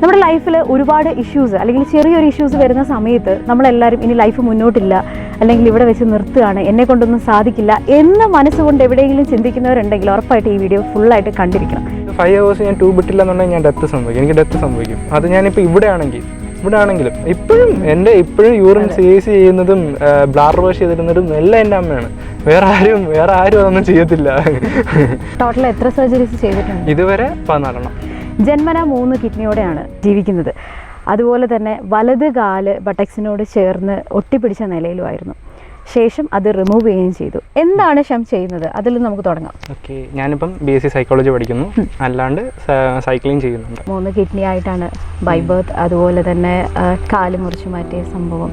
നമ്മുടെ ലൈഫിൽ ഒരുപാട് ഇഷ്യൂസ് അല്ലെങ്കിൽ ചെറിയൊരു ഇഷ്യൂസ് വരുന്ന സമയത്ത് നമ്മളെല്ലാവരും ഇനി ലൈഫ് മുന്നോട്ടില്ല അല്ലെങ്കിൽ ഇവിടെ വെച്ച് നിർത്തുകയാണ് എന്നെ കൊണ്ടൊന്നും സാധിക്കില്ല എന്ന് മനസ്സുകൊണ്ട് എവിടെയെങ്കിലും ചിന്തിക്കുന്നവരുണ്ടെങ്കിൽ ഉറപ്പായിട്ട് ഈ വീഡിയോ ഫുള്ളായിട്ട് കണ്ടിരിക്കണം. ഫൈവ് ഹവേഴ്സ് ഞാൻ ട്യൂബ് ഇട്ടില്ല എന്നുണ്ടെങ്കിൽ ഞാൻ ഡെത്ത് സംഭവിക്കും. എനിക്ക് ഡെത്ത് സംഭവിക്കും. അത് ഞാനിപ്പോൾ ഇവിടെ ആണെങ്കിൽ ഇവിടെ ആണെങ്കിലും ഇപ്പോഴും എന്റെ ഇപ്പോഴും യൂറിൻ സേസ് ചെയ്യുന്നതും ബ്ലാർ വാഷ് ചെയ്തിരുന്നതും എല്ലാം എന്റെ അമ്മയാണ്. വേറെ ആരും വേറെ ആരും അതൊന്നും ചെയ്യത്തില്ല. ടോട്ടൽ എത്ര സർജറീസ് ചെയ്തിട്ടുണ്ട്? ഇതുവരെ പതിനാലെണ്ണം. ജന്മന മൂന്ന് കിഡ്നിയോടെയാണ് ജീവിക്കുന്നത്. അതുപോലെ തന്നെ വലത് കാൽ ബട്ടക്സിനോട് ചേർന്ന് ഒട്ടിപ്പിടിച്ച നിലയിലുമായിരുന്നു. ശേഷം അത് റിമൂവ് ചെയ്യുകയും ചെയ്തു. എന്താണ് ഷം ചെയ്യുന്നത്? അതിൽ നമുക്ക് തുടങ്ങാം. ഓക്കെ ഞാനിപ്പം ബി എസ് സി സൈക്കോളജി പഠിക്കുന്നു. അല്ലാണ്ട് സൈക്ലിംഗ് ചെയ്യുന്നുണ്ട്. മൂന്ന് കിഡ്നി ആയിട്ടാണ് ബൈ ബർത്ത് അതുപോലെ തന്നെ കാൽ മുറിച്ചു മാറ്റിയ സംഭവം.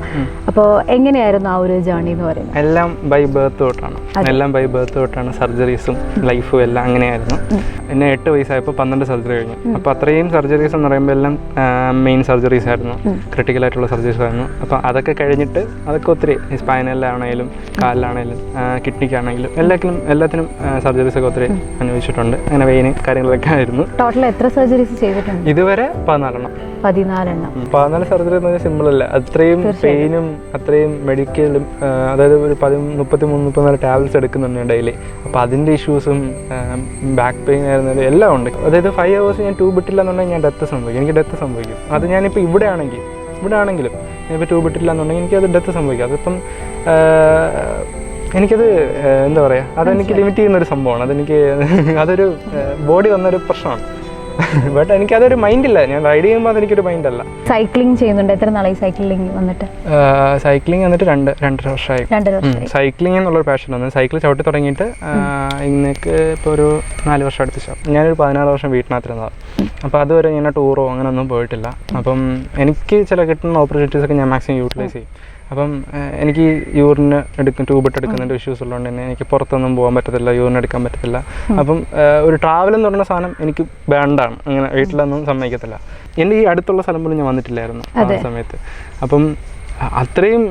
അപ്പോൾ എങ്ങനെയായിരുന്നു ആ ഒരു ജേർണി എന്ന് പറയുന്നത്? എല്ലാം ബൈ ബർത്ത് തൊട്ടാണ്. എല്ലാം ബൈ ബർത്ത് തൊട്ടാണ്. സർജറീസും ലൈഫും എല്ലാം അങ്ങനെയായിരുന്നു. എന്നെ എട്ട് വയസ്സായപ്പോൾ പന്ത്രണ്ട് സർജറി കഴിഞ്ഞു. അപ്പോൾ അത്രയും സർജറീസ് എന്ന് പറയുമ്പോൾ എല്ലാം മെയിൻ സർജറീസ് ആയിരുന്നു. ക്രിട്ടിക്കൽ ആയിട്ടുള്ള സർജറീസ് ആയിരുന്നു. അപ്പോൾ അതൊക്കെ കഴിഞ്ഞിട്ട് അതൊക്കെ ഒത്തിരി സ്പൈനലിലാണേലും കാലിലാണേലും കിഡ്നിക്കാണെങ്കിലും എല്ലാത്തിനും എല്ലാത്തിനും സർജറീസ് ഒക്കെ ഒത്തിരി അനുഭവിച്ചിട്ടുണ്ട് അങ്ങനെ വെയിന് കാര്യങ്ങളൊക്കെ ആയിരുന്നു. ടോട്ടൽ എത്ര സർജറീസ് ചെയ്തിട്ടുണ്ട്? ഇതുവരെ പതിനാലെണ്ണം. പതിനാലെണ്ണം. പതിനാല് സർജറി എന്ന് പറഞ്ഞാൽ സിമ്പിൾ അല്ല. അത്രയും പെയിനും അത്രയും മെഡിക്കലും അതായത് ഒരു പതി മുപ്പത്തി മൂന്ന് മുപ്പത്തിനാല് ടാബ്ലറ്റ്സ് എടുക്കുന്നുണ്ട് ഡെയിലി അപ്പോൾ അതിന്റെ ഇഷ്യൂസും ബാക്ക് പെയിൻ ആയിരുന്നാലും എല്ലാം ഉണ്ട്. അതായത് ഫൈവ് ഹവേഴ്സ് ഞാൻ ട്യൂബ് ഇട്ടില്ല എന്നുണ്ടെങ്കിൽ ഞാൻ ഡെത്ത് സംഭവിക്കും. എനിക്ക് ഡെത്ത് സംഭവിക്കും. അത് ഞാനിപ്പോൾ ഇവിടെ ആണെങ്കിൽ ഇവിടെ ആണെങ്കിലും ഇപ്പോൾ ട്യൂബ് ഇട്ടില്ല എന്നുണ്ടെങ്കിൽ എനിക്കത് ഡെത്ത് സംഭവിക്കാം. അതിപ്പം എനിക്കത് എന്താ പറയുക അതെനിക്ക് ലിമിറ്റ് ചെയ്യുന്ന ഒരു സംഭവമാണ്. അതെനിക്ക് അതൊരു ബോഡി വന്നൊരു പ്രശ്നമാണ്. ബട്ട് എനിക്കതൊരു മൈൻഡില്ല. ഞാൻ റൈഡ് ചെയ്യുമ്പോൾ അതെനിക്കൊരു മൈൻഡല്ല. സൈക്ലിംഗ് ചെയ്യുന്നുണ്ട്. എത്ര നാളായി സൈക്ലിംഗ് വന്നിട്ട്? സൈക്ലിംഗ് വന്നിട്ട് രണ്ട് രണ്ടര വർഷമായി സൈക്ലിംഗ് എന്നുള്ളൊരു പാഷൻ വന്നു. സൈക്കിൾ ചവിട്ടി തുടങ്ങിയിട്ട് ഇന്നേക്ക് ഇപ്പോൾ ഒരു നാല് വർഷം അടുപ്പിച്ചു. ഞാനൊരു പതിനാറ് വർഷം വീട്ടിനകത്തിരുന്നതാണ് അപ്പോൾ അതുവരെ ഞാൻ ടൂറോ അങ്ങനെ ഒന്നും പോയിട്ടില്ല. അപ്പം എനിക്ക് ചില കിട്ടുന്ന ഓപ്പർച്യൂണിറ്റീസ് ഒക്കെ ഞാൻ മാക്സിമം യൂട്ടിലൈസ് ചെയ്യും. അപ്പം എനിക്ക് യൂറിന് എടുക്കും ട്യൂബ് ഇട്ട് എടുക്കുന്നതിന്റെ ഇഷ്യൂസ് ഉള്ളതുകൊണ്ട് തന്നെ എനിക്ക് പുറത്തൊന്നും പോകാൻ പറ്റത്തില്ല യൂറിന് എടുക്കാൻ പറ്റത്തില്ല. അപ്പം ഒരു ട്രാവൽ എന്ന് പറയുന്ന സാധനം എനിക്ക് വേണ്ടാണ്. അങ്ങനെ വീട്ടിലൊന്നും സമ്മതിക്കത്തില്ല. എന്റെ ഈ അടുത്തുള്ള സ്ഥലം പോലും ഞാൻ വന്നിട്ടില്ലായിരുന്നു ആ സമയത്ത്. അപ്പം അത്രയും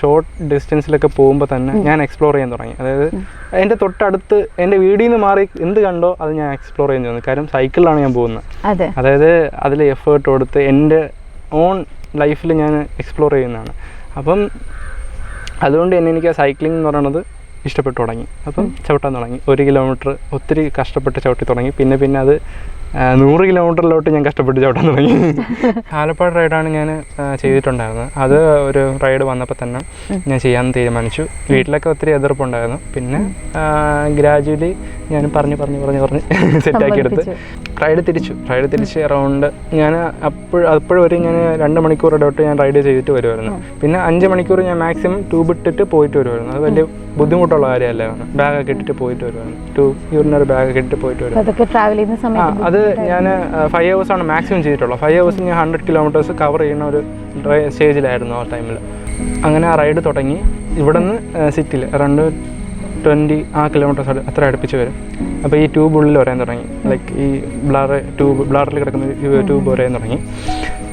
ഷോർട്ട് ഡിസ്റ്റൻസിലൊക്കെ പോകുമ്പോൾ തന്നെ ഞാൻ എക്സ്പ്ലോർ ചെയ്യാൻ തുടങ്ങി. അതായത് എന്റെ തൊട്ടടുത്ത് എന്റെ വീടിൽ നിന്ന് മാറി എന്ത് കണ്ടോ അത് ഞാൻ എക്സ്പ്ലോർ ചെയ്യാൻ തോന്നുന്നു കാര്യം സൈക്കിളിലാണ് ഞാൻ പോകുന്നത്. അതായത് അതിൽ എഫേർട്ട് കൊടുത്ത് എന്റെ ഓൺ ലൈഫിൽ ഞാൻ എക്സ്പ്ലോർ ചെയ്യുന്നതാണ്. അപ്പം അതുകൊണ്ട് തന്നെ എനിക്ക് ആ സൈക്ലിംഗ് എന്ന് പറയുന്നത് ഇഷ്ടപ്പെട്ടു തുടങ്ങി. അപ്പം ചവിട്ടാൻ തുടങ്ങി. ഒരു കിലോമീറ്റർ ഒത്തിരി കഷ്ടപ്പെട്ട് ചവിട്ടി തുടങ്ങി. പിന്നെ പിന്നെ അത് നൂറ് കിലോമീറ്ററിലോട്ട് ഞാൻ കഷ്ടപ്പെട്ട് ചവിട്ടാൻ തുടങ്ങി. ആലപ്പാട് റൈഡാണ് ഞാൻ ചെയ്തിട്ടുണ്ടായിരുന്നത്. അത് ഒരു റൈഡ് വന്നപ്പോൾ തന്നെ ഞാൻ ചെയ്യാൻ തീരുമാനിച്ചു. വീട്ടിലൊക്കെ ഒത്തിരി എതിർപ്പുണ്ടായിരുന്നു. പിന്നെ ഗ്രാജുവലി ഞാൻ പറഞ്ഞ് പറഞ്ഞ് പറഞ്ഞ് പറഞ്ഞ് സെറ്റാക്കി എടുത്ത്. റൈഡ് തിരിച്ചു. റൈഡ് തിരിച്ച് അറൗണ്ട് ഞാൻ അപ്പോഴും അപ്പോഴും വരെ ഞാൻ രണ്ട് മണിക്കൂർ ഇടവിട്ട് ഞാൻ റൈഡ് ചെയ്തിട്ട് വരുമായിരുന്നു പിന്നെ അഞ്ച് മണിക്കൂർ ഞാൻ മാക്സിമം ട്യൂബ് ഇട്ടിട്ട് പോയിട്ട് വരുമായിരുന്നു അത് വലിയ ബുദ്ധിമുട്ടുള്ള കാര്യമല്ലായിരുന്നു ബാഗൊക്കെ ഇട്ടിട്ട് പോയിട്ട് വരുമായിരുന്നു ടൂ യൂറിനറി ബാഗൊക്കെ ഇട്ടിട്ട് പോയിട്ട് വരുമായിരുന്നു ആ അത് ഞാൻ ഫൈവ് ഹവേഴ്സ് ആണ് മാക്സിമം ചെയ്തിട്ടുള്ളത്. ഫൈവ് ഹവേഴ്സ് ഞാൻ ഹൺഡ്രഡ് കിലോമീറ്റേഴ്സ് കവർ ചെയ്യുന്ന ഒരു സ്റ്റേജിലായിരുന്നു ആ ടൈമിൽ അങ്ങനെ ആ റൈഡ് തുടങ്ങി. ഇവിടുന്ന് സിറ്റിയിൽ അറൗണ്ട് ട്വന്റി ആ കിലോമീറ്റേഴ്സ് അത്ര അടുപ്പിച്ച് വരും. അപ്പോൾ ഈ ട്യൂബ് ഉള്ളിൽ വരാൻ തുടങ്ങി. ലൈക്ക് ഈ ബ്ലർ ട്യൂബ് ബ്ലാറിൽ കിടക്കുന്ന ട്യൂബ് വരാൻ തുടങ്ങി.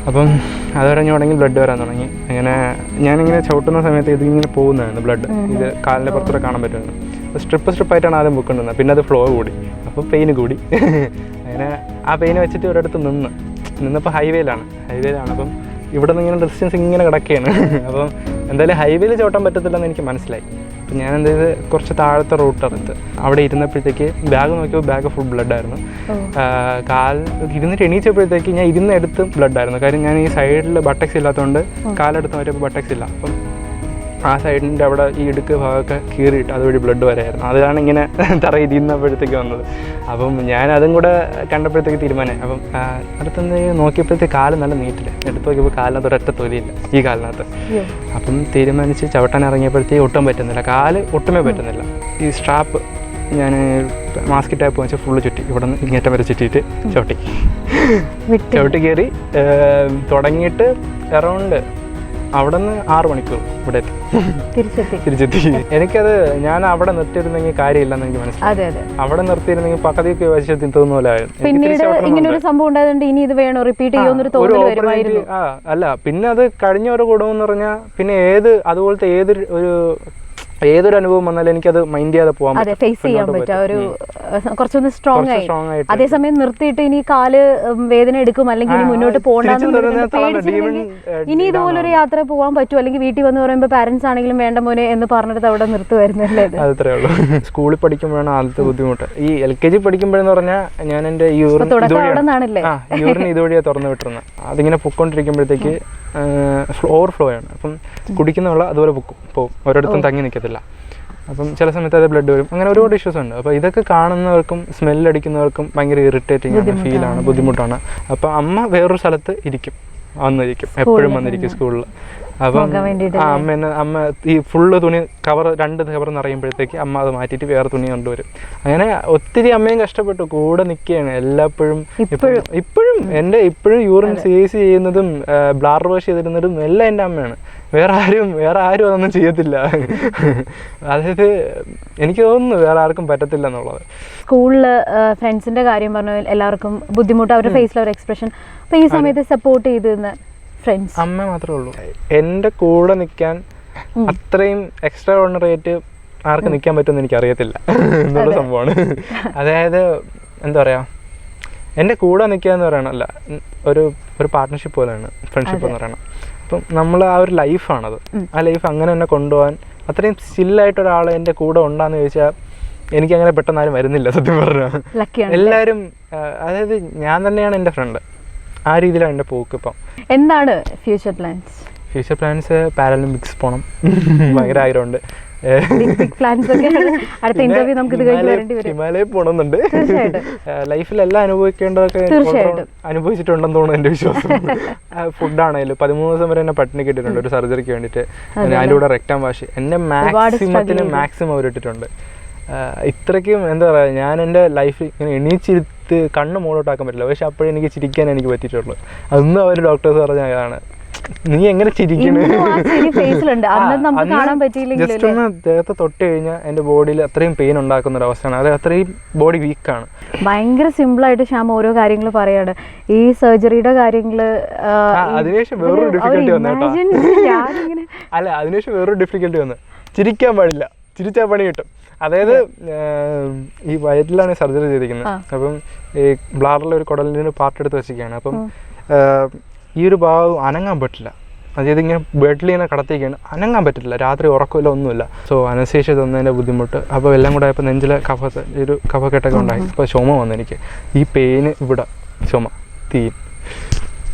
അപ്പം അത് വരഞ്ഞു തുടങ്ങി ബ്ലഡ് വരാൻ തുടങ്ങി. അങ്ങനെ ഞാനിങ്ങനെ ചവിട്ടുന്ന സമയത്ത് ഇതിങ്ങനെ പോകുന്നതായിരുന്നു ബ്ലഡ് ഇത് കാലിന്റെ പുറത്തൂടെ കാണാൻ പറ്റുമായിരുന്നു സ്ട്രിപ്പ് സ്ട്രിപ്പായിട്ടാണ് ആദ്യം ബുക്ക് കൊണ്ടുവന്നത് പിന്നെ അത് ഫ്ലോ കൂടി. അപ്പോൾ പെയിൻ കൂടി. അങ്ങനെ ആ പെയിൻ വെച്ചിട്ട് ഒരിടത്ത് നിന്ന്. നിന്നപ്പോൾ ഹൈവേയിലാണ് ഹൈവേയിലാണ് അപ്പം ഇവിടെ നിന്ന് ഇങ്ങനെ ഡിസ്റ്റൻസ് ഇങ്ങനെ കിടക്കുകയാണ്. അപ്പം എന്തായാലും ഹൈവേയിൽ ചവിട്ടാൻ പറ്റത്തില്ലെന്ന് എനിക്ക് മനസ്സിലായി. അപ്പം ഞാൻ എന്ത് ചെയ്ത് കുറച്ച് താഴത്തെ റൂട്ട് എടുത്ത് അവിടെ ഇരുന്നപ്പോഴത്തേക്ക് ബാഗ് നോക്കിയപ്പോൾ ബാഗ് ഫുൾ ബ്ലഡ് ആയിരുന്നു. കാൽ ഇരുന്നിട്ട് എണീച്ചപ്പോഴത്തേക്ക് ഞാൻ ഇരുന്ന് എടുത്ത് ബ്ലഡ് ആയിരുന്നു. കാര്യം ഞാൻ ഈ സൈഡിൽ ബട്ടക്സ് ഇല്ലാത്തതുകൊണ്ട് കാലെടുത്ത് മാറ്റിയപ്പോൾ ബട്ടക്സ് ഇല്ല. അപ്പം ആ സൈഡിന്റെ അവിടെ ഈ ഇടുക്ക് ഭാഗമൊക്കെ കീറിയിട്ട് അതുവഴി ബ്ലഡ് വരായിരുന്നു അതാണ് ഇങ്ങനെ തറയിൽ ഇരുന്നപ്പോഴത്തേക്ക് വന്നത്. അപ്പം ഞാൻ അതും കൂടെ കണ്ടപ്പോഴത്തേക്ക് തീരുമാനമായി അപ്പം അടുത്തുനിന്ന് അടുത്തൊന്ന് നോക്കിയപ്പോഴത്തേക്ക് കാൽ നല്ല നീറ്റില്ല എടുത്ത് നോക്കിയപ്പോൾ കാലിനകത്ത് ഒരൊറ്റ തൊലിയില്ല ഈ കാലിനകത്ത്. അപ്പം തീരുമാനിച്ച് ചവിട്ടാൻ ഇറങ്ങിയപ്പോഴത്തേക്ക് ഒട്ടും പറ്റുന്നില്ല. കാൽ ഒട്ടുമേ പറ്റുന്നില്ല. ഈ സ്ട്രാപ്പ് ഞാൻ മാസ്ക് ടാപ്പ് വെച്ച് ഫുള്ള് ചുറ്റി. ഇവിടെ നിന്ന് ഇങ്ങേറ്റം വരെ ചുറ്റിയിട്ട് ചവിട്ടി. വിട്ട്. ചവിട്ടി കയറി തുടങ്ങിയിട്ട് അറൗണ്ട് അവിടെ നിന്ന് ആറ് മണിക്കൂർ ഇവിടെ തിരിച്ചെത്തി. എനിക്കത് ഞാൻ അവിടെ നിർത്തിയിരുന്നെങ്കിൽ കാര്യമില്ലെന്ന് എനിക്ക് മനസ്സിലായി. അവിടെ നിർത്തിയിരുന്നെങ്കിൽ പകുതിയൊക്കെ വശത്തിൽ പിന്നീട് ഇങ്ങനെ ഒരു സംഭവം ഉണ്ടായതുകൊണ്ട് ഇനി ഇത് വേണോ? റിപ്പീറ്റ് ചെയ്യുമെന്നൊരു തോന്നൽ വരുമായിരുന്നു. ആ അല്ല പിന്നെ അത് കഴിഞ്ഞ ഒരു ഗുണമെന്ന് പറഞ്ഞാൽ പിന്നെ ഏത് അതുപോലത്തെ ഏതൊരു ഒരു ഏതൊരു അനുഭവം വന്നാലും എനിക്കത് മൈൻഡ് ചെയ്യാതെ പോകാൻ അതെ ഫേസ് ചെയ്യാൻ പറ്റും. കുറച്ചൊന്ന് സ്ട്രോങ് ആയി. അതേസമയം നിർത്തിയിട്ട് ഇനി കാൽ വേദന എടുക്കും അല്ലെങ്കിൽ ഇനി മുന്നോട്ട് പോകണ്ടെന്ന് ഇനി ഇതുപോലൊരു യാത്ര പോകാൻ പറ്റുമോ? അല്ലെങ്കിൽ വീട്ടിൽ വന്ന് പറയുമ്പോൾ പാരന്റ്സ് ആണെങ്കിലും വേണ്ട മോനെ എന്ന് പറഞ്ഞിട്ട് അവിടെ നിർത്തുമായിരുന്നല്ലേ അത്രേ ഉള്ളൂ. സ്കൂളിൽ പഠിക്കുമ്പോഴാണ് ആദ്യത്തെ ബുദ്ധിമുട്ട്. ഈ എൽ കെ ജി പഠിക്കുമ്പോഴെന്ന് പറഞ്ഞാൽ ഞാൻ എന്റെ യൂറിൻ യൂറിൻ ഇതുവഴിയാണ് തുറന്നു വിട്ടിരുന്നത് അതിങ്ങനെ പൊക്കോണ്ടിരിക്കുമ്പോഴത്തേക്ക് ഓവർഫ്ലോ ആണ് അപ്പം കുടിക്കുന്ന വെള്ളം അതുപോലെ പൊക്കും. ഇപ്പോൾ ഓരോരുത്തരും തങ്ങി നിൽക്കത്തില്ല അപ്പം ചില സമയത്ത് അത് ബ്ലഡ് വരും. അങ്ങനെ ഒരുപാട് ഇഷ്യൂസ് ഉണ്ട്. അപ്പോൾ ഇതൊക്കെ കാണുന്നവർക്കും സ്മെൽ അടിക്കുന്നവർക്കും ഭയങ്കര ഇറിറ്റേറ്റിംഗ് ആണ് ഫീലാണ് ബുദ്ധിമുട്ടാണ്. അപ്പം അമ്മ വേറൊരു സ്ഥലത്ത് ഇരിക്കും. വന്നിരിക്കും. എപ്പോഴും വന്നിരിക്കും സ്കൂളിൽ അപ്പം അമ്മ എന്നെ അമ്മ ഈ ഫുള്ള് തുണി കവർ രണ്ട് കവർ നിറയുമ്പോഴത്തേക്ക് അമ്മ അത് മാറ്റിയിട്ട് വേറെ തുണി കൊണ്ടുവരും അങ്ങനെ ഒത്തിരി അമ്മയും കഷ്ടപ്പെട്ടു. കൂടെ നിൽക്കുകയാണ് എല്ലാപ്പോഴും ഇപ്പോഴും. ഇപ്പോഴും എന്റെ ഇപ്പോഴും യൂറിൻ സി സി ചെയ്യുന്നതും ബ്ലാർ വാഷ് ചെയ്തിരുന്നതും എല്ലാം എന്റെ അമ്മയാണ്. വേറെ ആരും വേറെ ആരും അതൊന്നും ചെയ്യത്തില്ല. അതായത് എനിക്ക് തോന്നുന്നു വേറെ ആർക്കും പറ്റത്തില്ല എന്നുള്ളത് സ്കൂളിൽ ഫ്രണ്ട്സിന്റെ കാര്യം പറഞ്ഞാൽ എല്ലാവർക്കും ബുദ്ധിമുട്ട് അവരുടെ ഫേസിൽ ഒരു എക്സ്പ്രഷൻ അപ്പൊ ഈ സമയത്ത് സപ്പോർട്ട് ചെയ്തിരുന്ന ഫ്രണ്ട്സ് അമ്മ മാത്രമേ ഉള്ളൂ. എന്റെ കൂടെ നിൽക്കാൻ അത്രയും എക്സ്ട്രാ ഓർഡിനറേറ്റ് ആർക്ക് നിൽക്കാൻ പറ്റുമെന്ന് എനിക്ക് അറിയത്തില്ല എന്നുള്ള സംഭവമാണ്. അതായത് എന്താ പറയാ എന്റെ കൂടെ നിൽക്കുക എന്ന് പറയണല്ല ഒരു ഒരു പാർട്ട്ണർഷിപ്പ് പോലെയാണ് ഫ്രണ്ട്ഷിപ്പ് എന്ന് പറയണം അപ്പം നമ്മൾ ആ ഒരു ലൈഫാണത്. ആ ലൈഫ് അങ്ങനെ തന്നെ കൊണ്ടുപോകാൻ അത്രയും സ്റ്റില്ലായിട്ട് ഒരാൾ എന്റെ കൂടെ ഉണ്ടാന്ന് ചോദിച്ചാൽ എനിക്ക് അങ്ങനെ പെട്ടെന്ന് ആരും വരുന്നില്ല സത്യം പറഞ്ഞാൽ എല്ലാവരും അതായത് ഞാൻ തന്നെയാണ് എന്റെ ഫ്രണ്ട് ആ രീതിയിലാണ് എന്റെ പോക്ക് ഇപ്പം. എന്താണ് future plans future plans Paralympics പോകണം ഭയങ്കര ആഗ്രഹമുണ്ട് ഹിമാലയം പോകണമെന്നുണ്ട്. ലൈഫിൽ എല്ലാം അനുഭവിക്കേണ്ടതൊക്കെ അനുഭവിച്ചിട്ടുണ്ടെന്ന് തോന്നുന്നു എന്റെ വിശ്വാസം. ഫുഡാണേലും പതിമൂന്ന് ദിവസം വരെ എന്നെ പട്ടിണി കിട്ടിയിട്ടുണ്ട് ഒരു സർജറിക്ക് വേണ്ടിയിട്ട്. അതിന്റെ കൂടെ റെക്ടാം വാഷ് എന്നെ മാക്സിമത്തിന് മാക്സിമം അവരിട്ടിട്ടുണ്ട് ഇത്രയ്ക്കും എന്താ പറയുക ഞാൻ എന്റെ ലൈഫിൽ ഇങ്ങനെ എണീച്ചിരുത്ത് കണ്ണ് മുകളോട്ടാക്കാൻ പറ്റില്ല. പക്ഷെ അപ്പോഴെനിക്ക് ചിരിക്കാൻ എനിക്ക് പറ്റിയിട്ടുള്ളൂ. അന്ന് അവർ ഡോക്ടേഴ്സ് പറഞ്ഞ അതാണ് നീ എങ്ങനെ ചിരിക്കണ് ഫേസിലുണ്ട് നമുക്ക് കാണാൻ ജസ്റ്റ് ഒന്ന് ദേഹത്തെ തൊട്ട് കഴിഞ്ഞാൽ എന്റെ ബോഡിയിൽ അത്രയും പെയിൻ ഉണ്ടാക്കുന്ന ഒരു അവസ്ഥയാണ് അത് അത്രയും ബോഡി വീക്കാണ് ഭയങ്കര സിമ്പിൾ ആയിട്ട് ശ്യാം ഓരോ കാര്യങ്ങൾ പറയാണ്. ഈ സർജറിയുടെ കാര്യങ്ങൾ അതിനുശേഷം വേറൊരു ഡിഫിക്കൽട്ടി വന്നു കേട്ടോ. ഞാനിങ്ങനെ അല്ല അതിനുശേഷം വേറൊരു ഡിഫിക്കൽട്ടി വന്നു. ചിരിക്കാൻ പാടില്ല. ചിരിച്ചാൽ പണി കിട്ടും. അതായത് ഈ വയറ്റിലാണ് സർജറി ചെയ്തിരിക്കുന്നത്. അപ്പം ഈ ബ്ലാറിലെ ഒരു കുടലിന് പാർട്ട് എടുത്ത് വെച്ചിരിക്കുകയാണ്. അപ്പം ഈ ഒരു ഭാഗം അനങ്ങാൻ പറ്റില്ല. അതായത് ഇങ്ങനെ ബെഡിൽ ഇങ്ങനെ കടത്തിയൊക്കെയാണ് അനങ്ങാൻ പറ്റില്ല. രാത്രി ഉറക്കമില്ല ഒന്നുമില്ല. സോ അനശേഷി തന്നതിന്റെ ബുദ്ധിമുട്ട്. അപ്പോൾ എല്ലാം കൂടെ ആയപ്പോൾ നെഞ്ചിലെ ഈ ഒരു കഫക്കെട്ടൊക്കെ ഉണ്ടായി. അപ്പോൾ ചുമ വന്നു എനിക്ക്. ഈ പെയിന് ഇവിടെ. ചുമ തീ.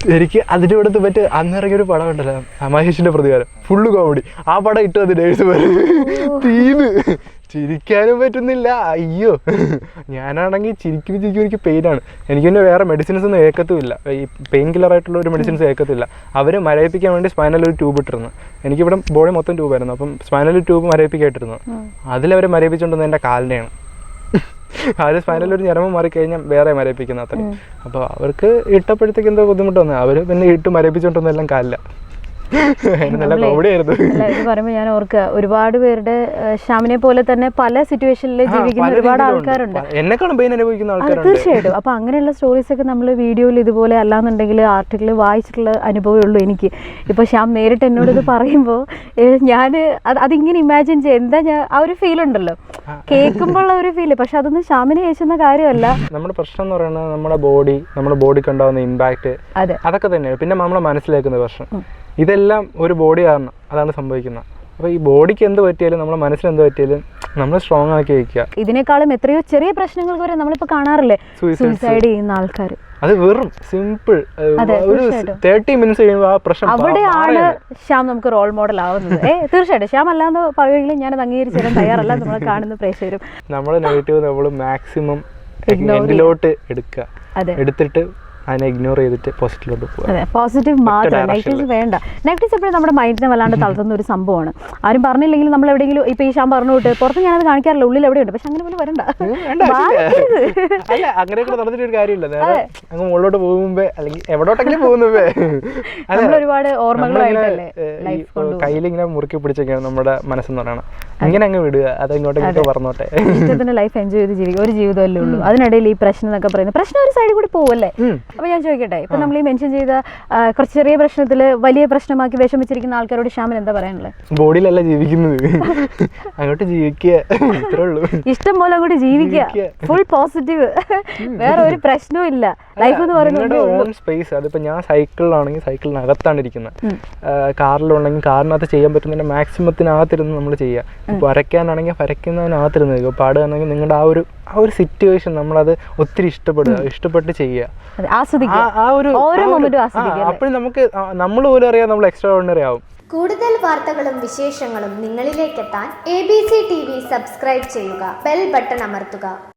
എനിക്ക് അതിന്റെ കൂടെ പറ്റി അന്നിറങ്ങിയ ഒരു പടം ഉണ്ടല്ലോ മഹേഷിന്റെ പ്രതികാരം. ഫുള്ള് കോമഡി ആ പടം ഇട്ടു അത് നേഴ്സ് തീന്ന്. ചിരിക്കാനും പറ്റുന്നില്ല. അയ്യോ. ഞാനാണെങ്കിൽ ചിരിക്കും ചിരിക്കും എനിക്ക് പെയിനാണ് എനിക്ക് പിന്നെ വേറെ മെഡിസിൻസ് ഒന്നും ഏക്കത്തുമില്ല. ഈ പെയിൻ കില്ലർ ആയിട്ടുള്ള ഒരു മെഡിസിൻസ് ഏക്കത്തില്ല. അവർ മരയിപ്പിക്കാൻ വേണ്ടി സ്പൈനൽ ഒരു ട്യൂബ് ഇട്ടിരുന്നു. എനിക്കിവിടെ ബോഡി മൊത്തം ട്യൂബായിരുന്നു അപ്പം സ്പൈനൽ ട്യൂബ് മരയിപ്പിക്കായിട്ടിരുന്നു അതിലവർ മരയിപ്പിച്ചുകൊണ്ടിരുന്നത് എന്റെ കാലിനെയാണ്. അത് സ്പൈനൽ ഒരു ഞരമ്പ് മാറിക്കഴിഞ്ഞാൽ വേറെ മരയിപ്പിക്കുന്ന അത്രേ അപ്പോൾ അവർക്ക് ഇട്ടപ്പോഴത്തേക്ക് എന്തോ ബുദ്ധിമുട്ടൊന്നും അവർ പിന്നെ ഇട്ട് മരപ്പിച്ചോണ്ടൊന്നും എല്ലാം കാലില്ല നല്ല കോമഡി ആയിരുന്നു ഇത് പറയുമ്പോൾ ഞാൻ ഓർക്കുക ഒരുപാട് പേരുടെ ഷാമിനെ പോലെ തന്നെ പല സിറ്റുവേഷനിൽ ജീവിക്കുന്ന ഒരുപാട് ആൾക്കാരുണ്ട്. എന്നെക്കാളും പെയിൻ അനുഭവിക്കുന്ന ആൾക്കാരുണ്ട്. തീർച്ചയായിട്ടും. അപ്പൊ അങ്ങനെയുള്ള സ്റ്റോറീസ് ഒക്കെ നമ്മൾ വീഡിയോയിൽ ഇതുപോലെ അല്ലാന്നുണ്ടെങ്കിൽ ആർട്ടിക്കിൾ വായിച്ചിട്ടുള്ള അനുഭവമേ ഉള്ളൂ എനിക്ക്. ഇപ്പൊ ശ്യാം നേരിട്ട് എന്നോട് ഇത് പറയുമ്പോൾ ഞാൻ അതിങ്ങനെ ഇമാജിൻ ചെയ്യാം. എന്താ ഞാൻ ആ ഒരു ഫീൽ ഉണ്ടല്ലോ. കേൾക്കുമ്പോൾ ഒരു ഫീൽ പക്ഷെ അതൊന്നും ശ്യാമിനെ ഏശുന്ന കാര്യമല്ല. നമ്മുടെ പ്രശ്നം എന്ന് പറയുന്നത് നമ്മുടെ ബോഡി നമ്മുടെ ബോഡിക്ക് ഉണ്ടാകുന്ന ഇമ്പാക്ട് അതെ. അതൊക്കെ തന്നെയാണ്. പിന്നെ നമ്മളെ മനസ്സിലാക്കുന്ന പ്രശ്നം. ഇതെല്ലാം ഒരു ബോഡി കാരണം. അതാണ് സംഭവിക്കുന്നത്. അപ്പോൾ ഈ ബോഡിക്ക് എന്ത് പറ്റിയാലും നമ്മുടെ മനസ്സിന് എന്ത് പറ്റിയാലും നമ്മൾ സ്ട്രോങ് ആക്കി വയ്ക്കുക ഇതിനേക്കാളും എത്രയോ ചെറിയ പ്രശ്നങ്ങൾ വരെ നമ്മളിപ്പോ കാണാറില്ലേ. സൂയിസൈഡ് ചെയ്യുന്ന ആൾക്കാർ അത് വെറും സിമ്പിൾ ഒരു. തേർട്ടി മിനിറ്റ്സ് കഴിയുമ്പോൾ ആ പ്രശ്നം അവിടെയാണ്. ശ്യാം നമുക്ക് റോൾ മോഡൽ ആവുന്നത്. ഏ തീർച്ചയായിട്ടും. ശ്യാം അല്ലാന്ന് പറയുമെങ്കിലും ഞാനത് അംഗീകരിച്ചു തരാൻ തയ്യാറല്ല. നമ്മൾ കാണുന്ന പ്രേക്ഷകരും. നമ്മൾ നെഗറ്റീവ് നമ്മൾ മാക്സിമം എൻഡിലോട്ട് എടുക്കുക. എടുത്തിട്ട് അതിനെ ഇഗ്നോർ ചെയ്തിട്ട് പോസിറ്റീവിലോട്ട് പോകുക പോസിറ്റീവ് മാത്രം. നെഗറ്റീവ്സ് വേണ്ട. നെഗറ്റീവ്സ് എപ്പോഴും നമ്മുടെ മൈൻഡിനെ വല്ലാണ്ട് തളർത്തുന്ന ഒരു സംഭവമാണ്. ആരും പറഞ്ഞില്ലെങ്കിൽ നമ്മൾ എവിടെയെങ്കിലും ഇപ്പൊ ഈ ശ്യാം പറഞ്ഞു വിട്ട് പുറത്ത് ഞാനത് കാണിക്കാറില്ല. ഉള്ളിൽ എവിടെയുണ്ട്? പക്ഷെ അങ്ങനെ പോലും വരണ്ട. അല്ല അങ്ങനെയൊക്കെ നടന്നിട്ട് ഒരു കാര്യമില്ല. അങ്ങ് മുകളിലോട്ട് പോകും മുമ്പേ അല്ലെങ്കിൽ എവിടോട്ടെങ്കിലും പോകുന്ന ഒരുപാട് ഓർമ്മകളായിട്ടല്ലേ കയ്യിലിങ്ങനെ മുറുക്കി പിടിച്ചൊക്കെയാണ് നമ്മുടെ മനസ്സെന്ന് പറയണം അങ്ങനെ അങ്ങ് വിടുക. അത്. ഇങ്ങോട്ടേക്കൊക്കെ പറഞ്ഞോട്ടെ ഇഷ്ടത്തിന് ലൈഫ് എൻജോയ് ചെയ്ത് ജീവിക്കുക ഒരു ജീവിതമല്ലേ ഉള്ളൂ. അതിനിടയിൽ ഈ പ്രശ്നം എന്നൊക്കെ പറയുന്നത്. പ്രശ്നം ഒരു സൈഡിൽ കൂടി പോവല്ലേ. അപ്പോൾ ഞാൻ ചോദിക്കട്ടെ ഇപ്പം നമ്മൾ ഈ മെൻഷൻ ചെയ്ത കുറച്ച് ചെറിയ പ്രശ്നത്തിൽ വലിയ പ്രശ്നമാക്കി വിഷമിച്ചിരിക്കുന്ന ആൾക്കാരോട് ശ്യാമൻ എന്താ പറയാനുള്ളത് ബോഡിയിലല്ല ജീവിക്കുന്നത്. അങ്ങോട്ട് ജീവിക്കുക. ഇത്രേ ഉള്ളൂ. ഇഷ്ടം പോലെ അങ്ങോട്ട് ജീവിക്കുക. ഫുൾ പോസിറ്റീവ് വേറെ ഒരു പ്രശ്നവും ഇല്ല. ലൈഫ് എന്ന് പറയുന്നത് ഓൺ സ്പേസ് അതിപ്പോ ഞാൻ സൈക്കിളിലാണെങ്കിൽ സൈക്കിളിനകത്താണ് ഇരിക്കുന്നത്. കാറിലുണ്ടെങ്കിൽ കാറിനകത്ത് ചെയ്യാൻ പറ്റുന്നതിന്റെ മാക്സിമത്തിനകത്തിരുന്ന് നമ്മൾ ചെയ്യുക. ഇപ്പോൾ വരയ്ക്കാനാണെങ്കിൽ വരയ്ക്കുന്നതിനകത്തിരുന്ന് പാടുകയാണെങ്കിൽ നിങ്ങളുടെ ആ ഒരു ആ ഒരു സിറ്റുവേഷൻ നമ്മളത് ഒത്തിരി ഇഷ്ടപ്പെടുക ഇഷ്ടപ്പെട്ട് ചെയ്യുക. ആ- ഒരു ഓരോ മൊമെന്റും ആസ്വദിക്കുക അപ്പോഴും നമുക്ക് നമ്മൾ പോലും അറിയാം നമ്മൾ എക്സ്ട്രാ ഓർഡിനറി ആവും. കൂടുതൽ വാർത്തകളും വിശേഷങ്ങളും നിങ്ങളിലേക്കെത്താൻ A B C T V subscribe ചെയ്യുക. ബെൽ ബട്ടൺ അമർത്തുക.